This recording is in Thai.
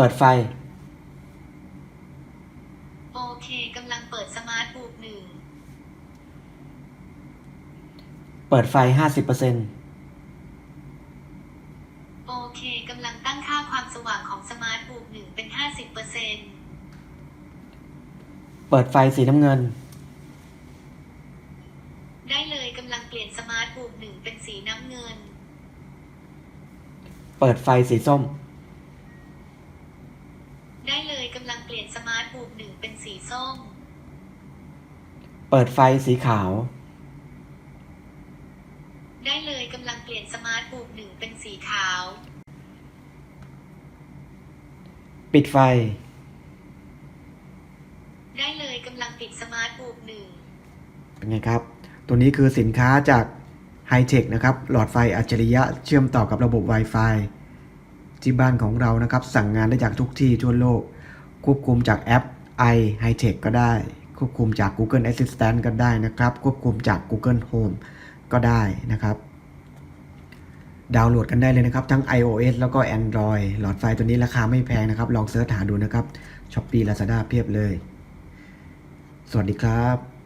เปิดไฟ โอเคกำลังเปิดสมาร์ทบูกหนึ่งเปิดไฟห้าสิบเปอร์เซ็นโอเคกำลังตั้งค่าความสว่างของสมาร์ทบูกหนึ่งเป็นห้าสิบเปอร์เซ็นเปิดไฟสีน้ำเงิน ได้เลยกำลังเปลี่ยนสมาร์ทบูกหนึ่งเป็นสีน้ำเงิน เปิดไฟสีส้ม ได้เลยกำลังเปลี่ยนสมาร์ทบูกหนึ่งเป็นสีส้ม เปิดไฟสีขาว ได้เลยกำลังเปลี่ยนสมาร์ทบูกหนึ่งเป็นสีขาว ปิดไฟ ได้เลยกำลังปิดสมาร์ทบูกหนึ่งเป็นไงครับ ตัวนี้คือสินค้าจาก h i เทคนะครับ หลอดไฟอัจฉริยะเชื่อมต่อกับระบบ Wi-Fi ที่บ้านของเรานะครับ สั่งงานได้จากทุกที่ทั่วโลก ควบคุมจากแอป i High Tech ก็ได้ ควบคุมจาก Google Assistant ก็ได้นะครับ ควบคุมจาก Google Home ก็ได้นะครับ ดาวน์โหลดกันได้เลยนะครับ ทั้ง iOS แล้วก็ Android หลอดไฟตัวนี้ราคาไม่แพงนะครับ ลองเสิร์ชหาดูนะครับ Shopee Lazada เพียบเลย สวัสดีครับ